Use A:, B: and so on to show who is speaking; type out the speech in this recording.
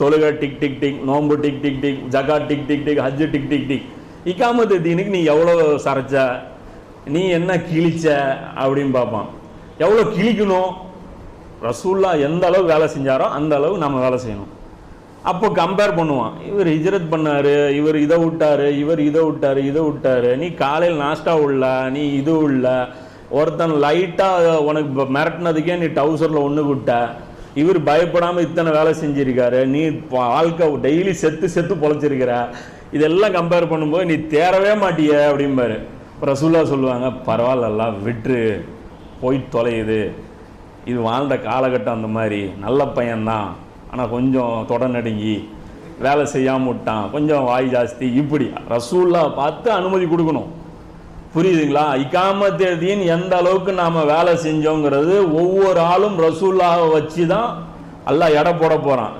A: தொழுகை tick tick tick நோம்பு tick tick tick ஜகா டிக் டிக் டிக் ஹஜ்ஜு டிக் டிக் டிக். இக்காமத்து தீனுக்கு நீ எவ்வளோ சரைச்ச? நீ என்ன கிழிச்ச? அப்படின்னு பார்ப்பான். எவ்வளோ கிழிக்கணும்? ரசூல்லா எந்த அளவு வேலை செஞ்சாரோ அந்த அளவு நம்ம வேலை செய்யணும். அப்போ கம்பேர் பண்ணுவான். இவர் ஹிஜ்ரத் பண்ணார் இவர் இதை விட்டாரு இவர் இதை விட்டாரு இதை விட்டாரு. நீ காலையில் நாஸ்டா உள்ள நீ இது உள்ள. ஒருத்தன் லைட்டாக உனக்கு மிரட்டினதுக்கே நீ டவுசரில் ஒன்று விட்ட. இவர் பயப்படாமல் இத்தனை வேலை செஞ்சிருக்காரு. நீ ப- வாழ்க்கை டெய்லி செத்து செத்து பொழைச்சிருக்கிற. இதெல்லாம் கம்பேர் பண்ணும்போது நீ தேரவே மாட்டிய அப்படிம்பாரு. இப்போ ரசூல்லா சொல்லுவாங்க பரவாயில்லல்ல விட்டுரு. போய் தொலையுது. இது வாழ்ந்த காலகட்டம் அந்த மாதிரி. நல்ல பையன்தான். ஆனால் கொஞ்சம் தொடநடுங்கி வேலை செய்யாமல் விட்டான். கொஞ்சம் வாய் ஜாஸ்தி. இப்படி ரசூல்லா பார்த்து அனுமதி கொடுக்கணும். புரியுதுங்களா? இக்காமத்தே தீன் எந்த அளவுக்கு நாம வேலை செஞ்சோங்கிறது ஒவ்வொரு ஆளும் ரசூல்லாவை வச்சு தான் அல்லாஹ் எடை போட போறான்.